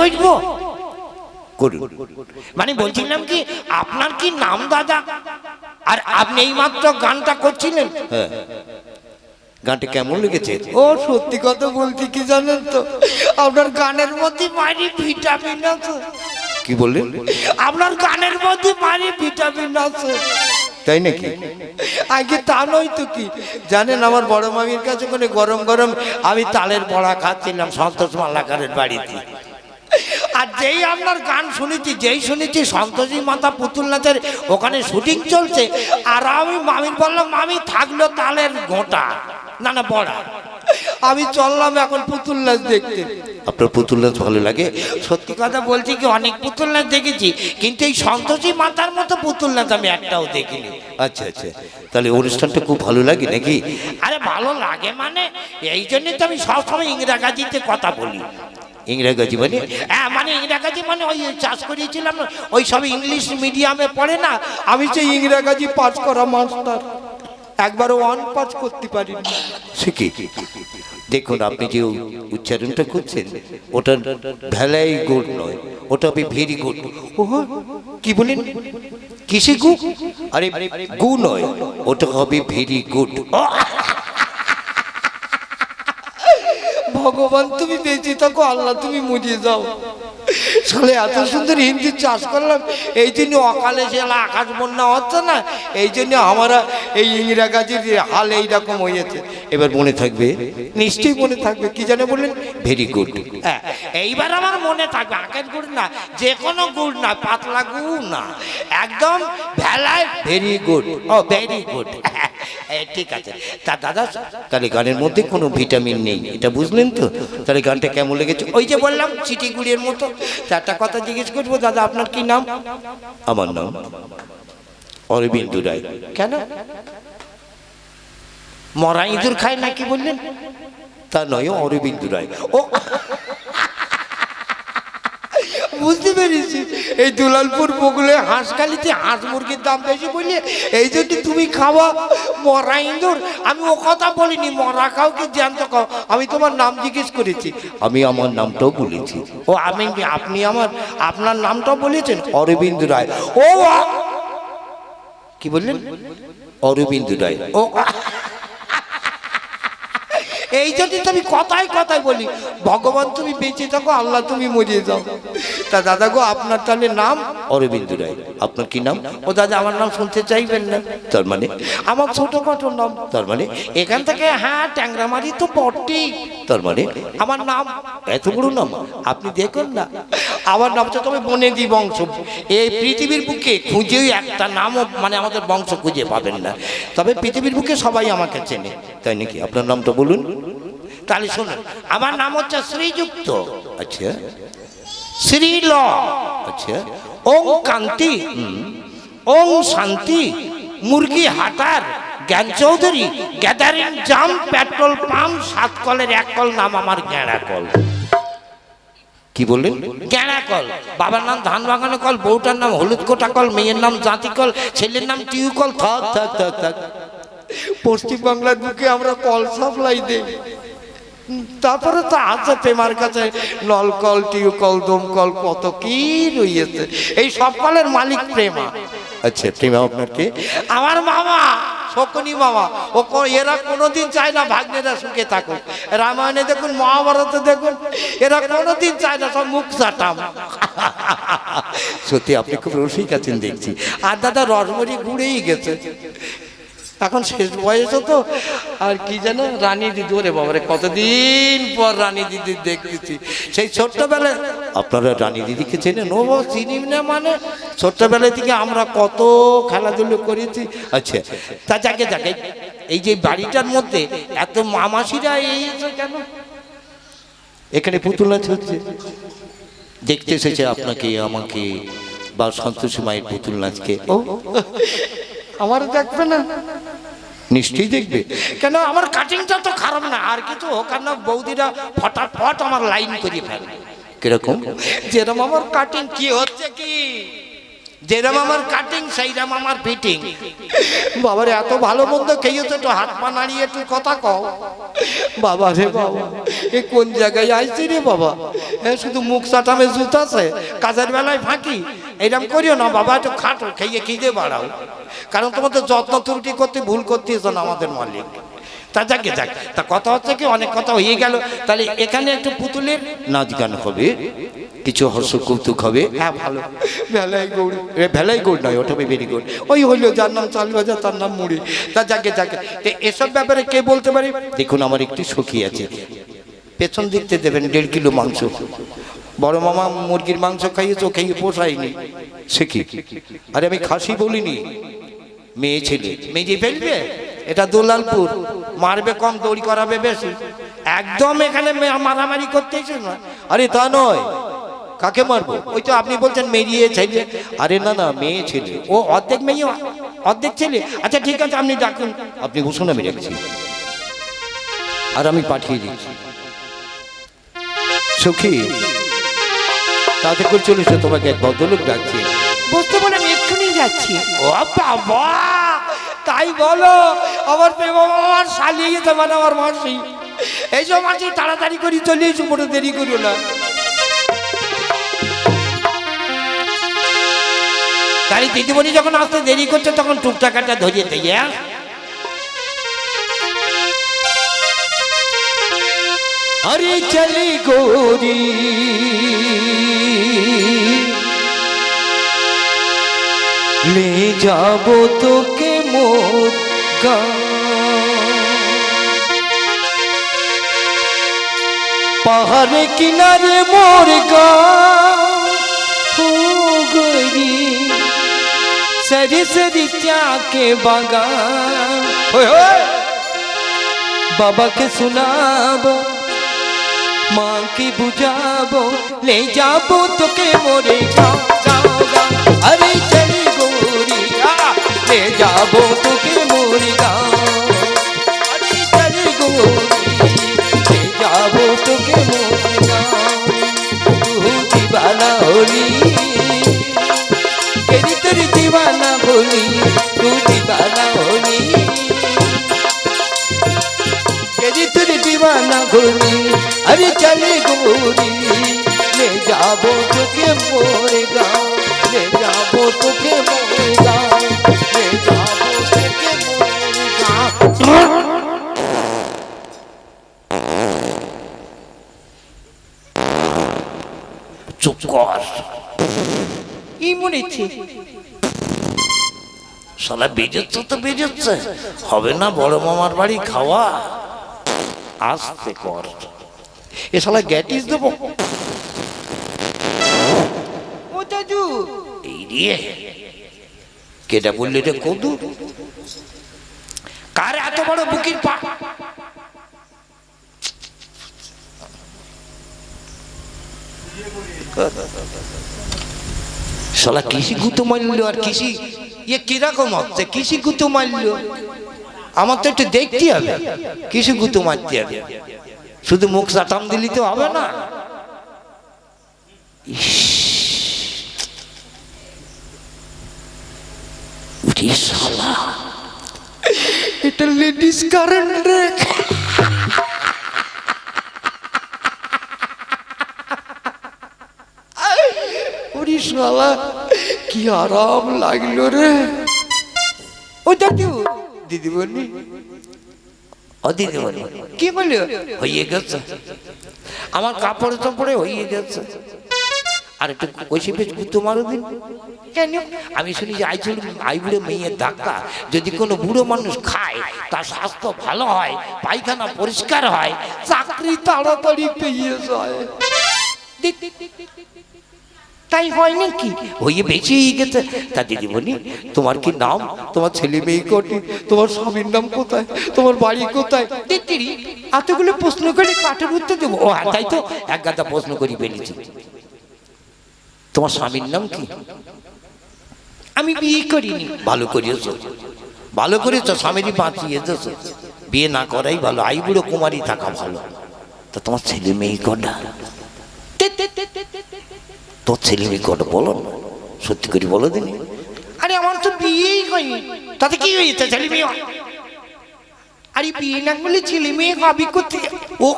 করব? করুন। মানে বলছিলাম কি আপনার কি নাম দাদা? আর আপনি এই মাত্র গানটা করছিলেন? হ্যাঁ গানটা কেমন লেগেছে? ও সত্যি কথা বলছি কি জানেন তো? আপনার গানের মধ্যে মারি ভিটামিন আছে। কি বললেন? আপনার গানের মধ্যে মারি ভিটামিন আছে। তাই নাকি? আগে তা নয় তো কি? জানেন আমার বড় মামির কাছে ওখানে গরম গরম আমি তালের বড়া খাচ্ছিলাম সন্তোষ মাল্লাকারের বাড়িতে। আর যেই আপনার গান শুনেছি যেই শুনেছি সন্তোষী মাতা পুতুল নাচের ওখানে শুটিং চলছে আর আমি মামির বললাম মামি থাকল তালের গোটা। না না বড়া। আমি চললাম এখন পুতুল নাচ দেখতে। আপনার পুতুল নাচ ভালো লাগে? সত্যি কথা বলছি কি অনেক পুতুল নাচ দেখেছি কিন্তু এই সন্তোষী মাতার মতো পুতুল নাচ আমি একটাও দেখিনি। আচ্ছা আচ্ছা। তাহলে অনুষ্ঠানটা খুব ভালো লাগে নাকি? আরে ভালো লাগে মানে এই জন্যই তো আমি সবসময় ইংরাজিতে কথা বলি। ইংরেজি মানে হ্যাঁ মানে ইংরাজি মানে ওই চাষ করিয়েছিলাম ওই সব ইংলিশ মিডিয়ামে পড়ে না। আমি সেই ইংরাজি পাস করা মাস্টার। একবারও ওয়ান পাস করতে পারি কি? দেখুন আপনি যে উচ্চারণটা করছেন ওটা ভেলাই গুড নয় ওটা হবে ভেরি গুড। ও কি বলেন? কিসে গু? আরে গু নয় ওটা হবে ভেরি গুড। ভগবান তুমি বেঁচে থাকো আল্লাহ তুমি মুজিয়ে যাও। সালে এত সুন্দর হিন্দি চাষ করলাম এই জন্য অকালে সে আকাশ বন্যা হচ্ছে না এই জন্য আমরা এই ইংরাজির হাল এইরকম হয়েছে। এবার মনে থাকবে নিশ্চয়ই মনে থাকবে কি জানে বললেন? ভেরি গুড হ্যাঁ, এইবার আমার মনে থাকবে আখের গুড় না যে কোনো গুড় না পাতলা গুড় না একদম ভেলায় ভেরি গুড ও ভেরি গুড ঠিক আছে। তা দাদা, তাহলে গানের মধ্যে কোনো ভিটামিন নেই, এটা বুঝলেন তো? তাহলে গানটা কেমন লেগেছে? ওই যে বললাম চিটি গুড়ের মতো। তা একটা কথা জিজ্ঞেস করব, দাদা, আপনার কি নাম? আমার নাম অরবিন্দু রায়। কেন? মরা ইঁদুর খায় নাকি বললেন? তা নয়, অরবিন্দু রায়। ও বুঝতে পেরেছি। এই দুলালপুর বগুলে হাঁসখালিতে হাঁস মুরগির দাম বেশি বললে এই জন্য তুমি খাওয়া মরা ইন্দুর আমি ও কথা বলিনি, মরা খাও কি জ্যান্ত খাও, আমি তোমার নাম জিজ্ঞেস করেছি। আমি আমার নামটাও বলেছি। ও, আমি, আপনি আমার, আপনার নামটাও বলেছেন? অরবিন্দু রায়। ও কি বললেন? অরবিন্দু রায়। ও এই যদি তো আমি কথাই কথাই বলি ভগবান তুমি বেঁচে থাকো আল্লাহ তুমি মরিয়ে যাও। তা দাদা গো আপনার তাহলে নাম? অরবিন্দু রায়। আপনার কি নাম? ও দাদা আমার নাম শুনতে চাইবেন না। তার মানে? আমার ছোটখাটো নাম। তার মানে? এখান থেকে হ্যাঁ ট্যাংরামারি তো বটেই। তার মানে? আমার নাম। এত বড় নাম? আপনি দেখুন না। আমার নাম হচ্ছে তবে বনেদি বংশ। এই পৃথিবীর বুকে খুঁজেই একটা নামও মানে আমাদের বংশ খুঁজে পাবেন না। তবে পৃথিবীর বুকে সবাই আমাকে চেনে, তাই নাকি? আপনার নামটা বলুন। তাহলে শুনুন, আমার নাম হচ্ছে শ্রীযুক্ত। আচ্ছা। শ্রীল। আচ্ছা। ওং কান্তি ওং শান্তি, মুরগি হাটার জ্ঞান চৌধুরী, গ্যাদারিং জাম, পেট্রোল পাম্প, সাত কলের এক কল নাম আমার গেঁড়া কল। কি বললেন গেঁড়া কল। বাবার নাম ধান বাগানে কল বউটার নাম হলুদ কোটা কল মেয়ের নাম জাতি কল ছেলের নাম টিউ কল থাক থাক থাক থাক। পশ্চিমবাংলার বুকে আমরা কল সাপ্লাই দেই। তারপরে তো আছে প্রেমার কাছে নলকল টিউকল দমকল কত কি রয়েছে এই সব কলের মালিক প্রেমা। আচ্ছা প্রেমা আপনার কে? আমার মামা। শকুনি মামা। ও এরা কোনোদিন চায় না ভাগ্নেরা সুখে থাকুক। রামায়ণে দেখুন, মহাভারতে দেখুন, এরা কোনোদিন চায় না সব মুখ চাটাম সত্যি, আপনি খুব রসিক আছেন দেখছি। আর দাদা, রসমরি ঘুরেই গেছে। এখন শেষ বয়স তো, আর কি যেন রানী দিদি, ওরে বাবারে, কতদিন পর রানী দিদি দেখতেছি। সেই ছোট্টবেলায়, আপনারা রানী দিদিকে চেনেন? ও চিনি না মানে ছোট্টবেলা থেকে আমরা কত খেলাধুলো করেছি। আচ্ছা তা যাকে যাকে, এই যে বাড়িটার মধ্যে এত মামাসিরা এই কেন? এখানে পুতুল নাচ হচ্ছে। দেখতে এসেছে আপনাকে, আমাকে, বা সন্তোষী মায়ের পুতুল নাচকে ও আমার দেখবে না? নিশ্চয়ই দেখবে। কেন, আমার কাটিংটা তো খারাপ না, আর কিছু হোক, আর না, বৌদিরা ফটাফট আমার লাইন করিয়ে ফেলে। কীরকম? যেরকম আমার কাটিং কি হচ্ছে কি? যেরম আমার কাটিং সেইরকম আমার ফিটিং বাবার, এত ভালো মন্দ খেয়েছো একটু হাত পা নাড়িয়ে একটু কথা কও। বাবা রে বাবা, এ কোন জায়গায় আইছি রে বাবা? হ্যাঁ শুধু মুখ চাটামে জুত আছে কাজের বেলায় ফাঁকি। এরকম করিও না, বাবা, একটু খাটো, খেয়ে খিদে বাড়াও। কারণ তোমার তো যত্ন ত্রুটি করতে, ভুল করতেছ না আমাদের মালিক। তা যাকে যাক। তা কথা হচ্ছে কি, অনেক কথা হয়ে গেল। তাহলে এখানে একটু পুতুলের নাচ গান হবে। কিছু হর্ষ কৌতুক হবে। হ্যাঁ ভালো। ভেলাই গৌড় ভেলাই গোল্ড নয় ওটা ভেরি গুড। ওই হইল যার নাম চাল বাজার তার নাম মুড়ি। তা যাকে যাকে। তো এসব ব্যাপারে কে বলতে পারি? দেখুন, আমার একটি সখী আছে। পেছন দিকতে দেবেন দেড় কিলো মাংস। বড় মামা মুরগির মাংস খাইয়েছো খেয়ে পোষায়নি। সে কি? আরে আমি খাসি বলিনি। মেয়ে ছেলে। মেজে ফেলবে? এটা দুলালপুর। মারবে কম, দড়ি করাবে বেশি। একদম এখানে মারামারি করতে না? আরে তা নয়। কাকে মারবো? ওই তো আপনি বলছেন মেরিয়ে ছেলে। আরে না না মেয়ে ছেলে। ও অর্ধেক মেয়ে অর্ধেক ছেলে। আচ্ছা ঠিক আছে আপনি ডাকুন। আপনি বসুন আমি রাখছি আর আমি পাঠিয়ে দিচ্ছি। সখী তাতে করে চলেছ তোমাকে এক ভদ্রলোক ডাকছে। বুঝতে বলে আমি এক্ষুনি যাচ্ছি। ও বাবা তাই বলো আমার প্রেম আমার শালিয়ে গেছে মানে আমার মাসি। এই সব মাসি তাড়াতাড়ি করি চলে এসো বড় দেরি করিও না। তাই দিদিমণি যখন আসতে দেরি করছে, তখন টুকটাকাটা ধরিয়ে দেয় হ্যাঁ? আরে চলে গোরি। লে যাব তোকে মোর পাহাড়ে কিনারে মোর গাঁ। हो गई सरी सरी के बागान होय होय बाबा के सुनाबो माँ की बुझाबो ले जाबो तो के मोरे गाँव गाँव गाँव अरे चली गोरिया ले जाबो तो के मोरे गाँव अरे चली गोरी ले जाबो तो के मोरे गाँव तू दीवाना होली হলি তুই দিবানা হলি আরে চলে গোরি লে যাব তোকে মোরে গাও লে যাব তোকে মোরে গাও লে যাব তোকে মোরে গাও। চুপ কর। কি শালা বেজেছে তো বেজেছে। হবে না বড় মামার বাড়ি খাওয়া? আসতে কর। এ শালা গ্যাটিস দেবো। ও দাদু এই রে কেটা বললি রে কদু? কার এত বড় বুকির পা? শালা কৃষি গুতো মারলো আর কৃষি ইয়ে কীরকম হচ্ছে? কৃষি গুতো মারলো। আমার তো একটু দেখতে হবে। কৃষি গুতো মারতে হবে। শুধু মুখ চাটাম দিলি তো হবে না। এটা লেডিস কারেন্ট শালা। কি আরাম লাগল রে ও দাদু দিদিমণি ও দিদিমণি কি বলি হয়ে গেছে আমার কাপড় চাপড়ে হয়ে গেছে আর একটু কষি বেশ গুতো মারো দিন কেন আমি শুনি যে আইচুল আইবুড়ে মেয়ের ধাক্কা যদি কোনো বুড়ো মানুষ খায় তার স্বাস্থ্য ভালো হয় পায়খানা পরিষ্কার হয় চাকরি তাড়াতাড়ি পেয়ে যায় তাই হয় নাকি বেশি হয়ে গেছে। তা দিদি বলি তোমার কি নাম? তোমার ছেলে মেয়ে কটি? তোমার স্বামীর নাম কোথায়? তোমার বাড়ি কোথায়? দিদিরি এতগুলো প্রশ্ন করে কাঠের উত্তর দেবো। ও হ্যাঁ তাই তো এক গাদা প্রশ্ন করি ফেলেছি। তোমার স্বামীর নাম কি? আমি বিয়ে করিনি। ভালো করিয়েছো। ভালো করেছ, স্বামীরই বাঁচিয়ে দিয়েছ বিয়ে না করাই ভালো। আইবুড়ো কুমারী থাকা ভালো। তা তোমার ছেলে মেয়ে কটা? তোর ছেলে কটা বলো সত্যি করে বলো দিনি আরে আমার তো বিয়েই হয়নি। তাতে কি হয়েছে ছেলে মেয়ে? আরে বিয়ে না করলে ছেলে মেয়ে হবে করতে ও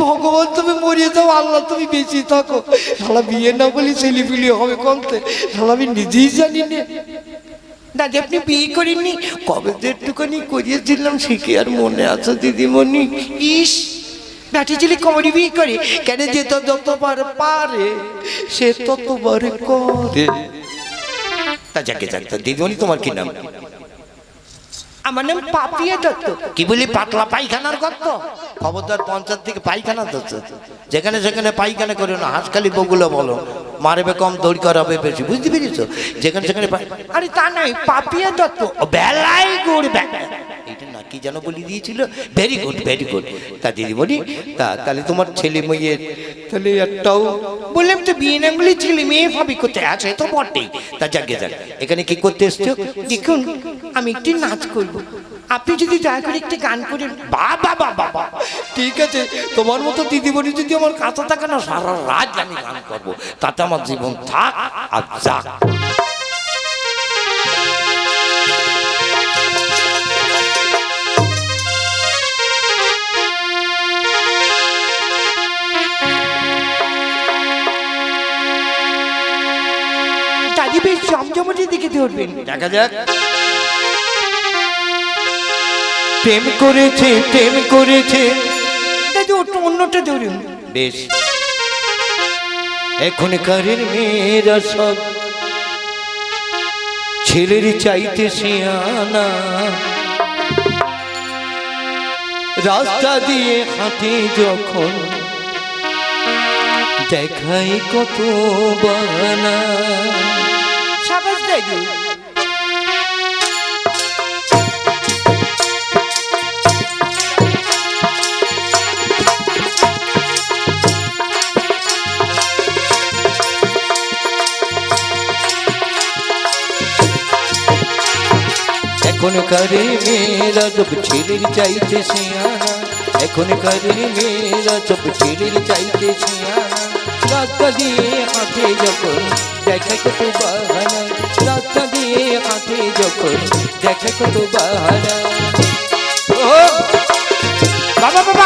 ভগবান, তুমি মরিয়ে যাও, আল্লাহ তুমি বেঁচে থাকো। শালা বিয়ে না বলি ছেলে পিলি হবে কমতে শালা আমি নিজেই জানি না। না, যে আপনি বিয়ে করেননি, কবে যে একটুখানি করিয়েছিলাম, সে কি আর মনে আছে দিদিমণি? ইস! ব্যাটি ছেলে কমরি বিয়ে করে কেন যে তো যতবার পারে সে ততবার করে। তা যাকে যাক তা দিদিমণি তোমার কি নাম? আমার নাম পাপিয়া দত্ত। কি বলি পাতলা পায়খানার গর্ত? খবরদার পঞ্চায়েত থেকে পায়খানা দিচ্ছে যেখানে সেখানে পায়খানা করে না হাঁসখালি বগুলো বলো। মারবে কম দৌড় করাবে বেশি বুঝতে পেরেছ? যেখানে সেখানে আরে তা নয় পাপিয়া দত্ত। ও বেলাই গুড় না কি যেন বলি দিয়েছিল? ভেরি গুড ভেরি গুড তা দিদি বলি, তা তাহলে তোমার ছেলে মেয়ের তাহলে একটাও বললাম তো বিয়ে ছেলে মেয়ে ভাবি করতে আছে তো বটেই। তা যাকে যাক, এখানে কি করতে এসছো? দেখুন, আমি একটি নাচ করব। আপনি যদি দয়া করে একটি গান করেন। বাবা বাবা বাবা ঠিক আছে, তোমার মতো দিদিমণি যদি আমার কাছে থাকে না, সারা রাত আমি গান করব। তাতে আমার জীবন থাক আর যাক। দাদি বেশ জমজমাটির দিকে ধরবেন দেখা যাক। প্রেম করেছে প্রেম করেছে। দাদি ওটা অন্যটা ধরুন। বেশ। এখনকার মেয়েরা সব ছেলের চাইতে শিয়ানা। রাস্তা দিয়ে হাঁটে যখন দেখাই কত বানা সাবাস দাদু এখনকার মেয়েরা সব ছেলের চাইতে শিয়ানা এখনকার মেয়েরা সব ছেলের চাইতে শিয়ানা রাস্তা দিয়ে হাঁটে যখন দেখা কত বাহানা রাস্তা দিয়ে হাঁটে যখন দেখা কত বাহানা। বাবা!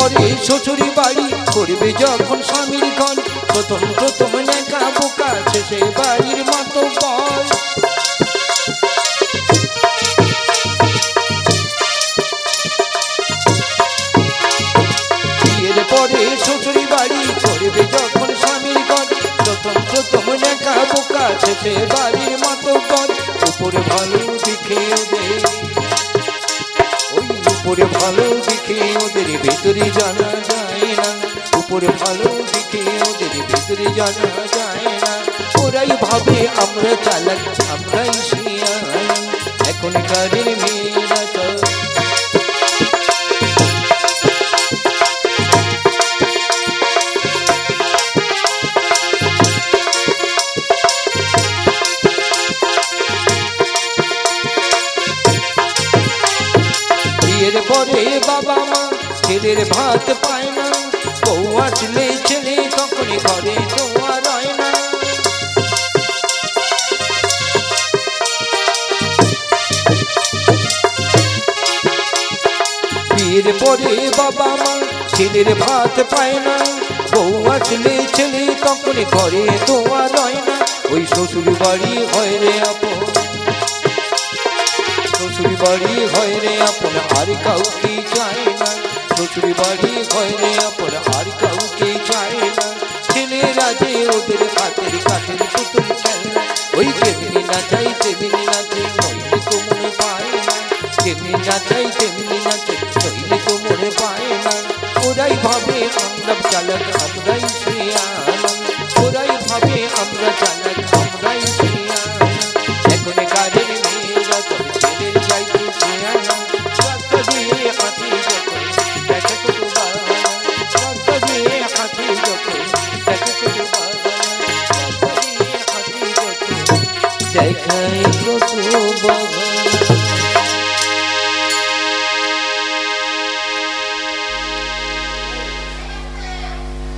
পরে শ্বশুরি বাড়ি, করবে যখন স্বামীর ঘর। প্রথম প্রথম নেকা বোকা শেষে বাড়ির মতো বল পরে শ্বশুরি বাড়ি, করবে যখন স্বামীর বাড়ির মতো ঘর উপরে ভালো দেখে ওই উপরে ভালো দেখে ওদের ভেতরে জানা যায় না। উপরে ভালো দেখে ওদের ভেতরে জানা যায় না। ওরাই ভাবে আমরা চালাক, আমরাই শিয়া এখনকার মেয়েরা সব পরে বাবা মা ছেলের ভাত পায় না। বউ আসলে ছেলে তখনই ঘরে তোমার হয় না। বিয়ের পরে বাবা মা ছেলের ভাত পায় না। বউ আসলে ছেলে তখনই ঘরে তোমার হয় না। ওই শ্বশুর বাড়ি হয় রে আপন। শ্বশুর বাড়ি হয় রে আপন। আর কাউকে চায় না। শ্বশুর বাড়ি, ঘরে, আপন আর কাউকে চায় না। ছেলে রাজে ওদের কাতের কাঠের পুতুল খেলনা ওই যেমনি না চাই, তেমনি নাচে নইলে তো মনে পায় না। যেমনি না চাই, তেমনি নাচে নইলে তো মনে পায় না। ওরাই ভাবে আমরা চালক, আমরাই সে ওরাই ভাবে আমরা